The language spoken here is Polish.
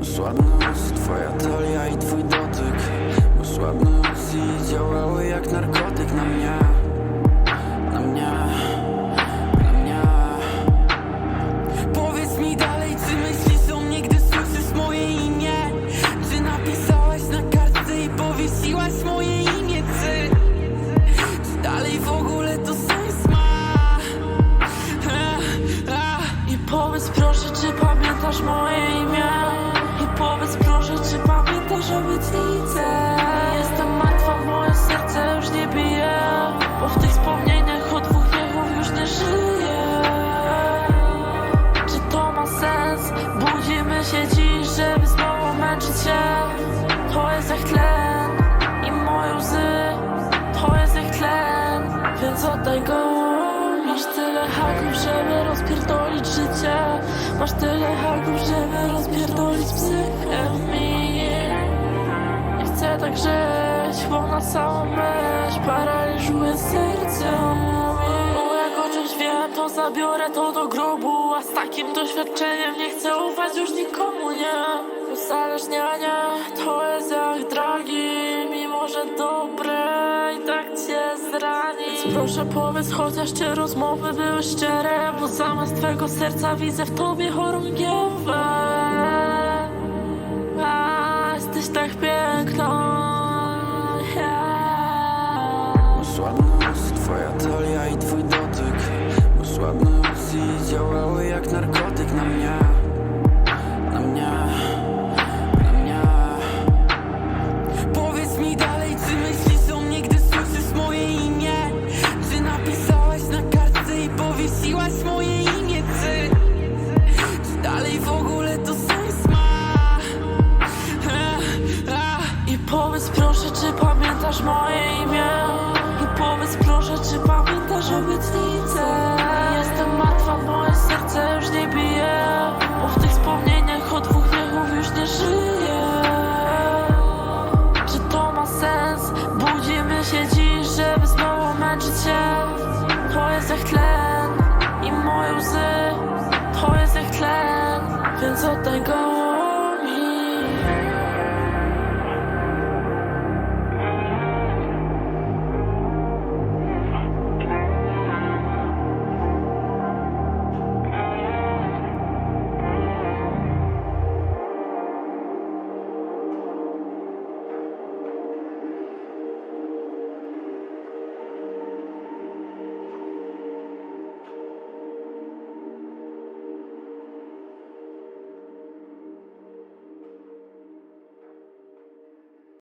Masz us, twoja talia i twój dotyk Masz ładny us i działały jak narkotyk na mnie Na mnie, na mnie Powiedz mi dalej, czy myślisz o mnie, gdy słyszysz moje imię? Czy napisałaś na kartce i powiesiłaś moje imię, czy? Czy dalej w ogóle to sens ma? E, e. I powiedz proszę, czy pamiętasz moje To jest jak tlen i moje łzy. To jest jak tlen, więc oddaj go. Masz tyle haków, żeby rozpierdolić życie. Masz tyle haków, żeby rozpierdolić psychę mi. Nie chcę tak żyć, bo na samą myśl Paraliżuje serce Bo jak o czymś wiem, to zabiorę to do grobu Z takim doświadczeniem nie chcę ufać już nikomu, nie. Uzależnianie to jest jak dragi Mimo, że dobre i tak cię zrani. Więc proszę powiedz chociaż czy rozmowy były szczere Bo zamiast twego serca widzę w tobie chorągiewę. Jesteś tak piękna jest jak tlen i moje łzy To jest tlen, więc oddaj go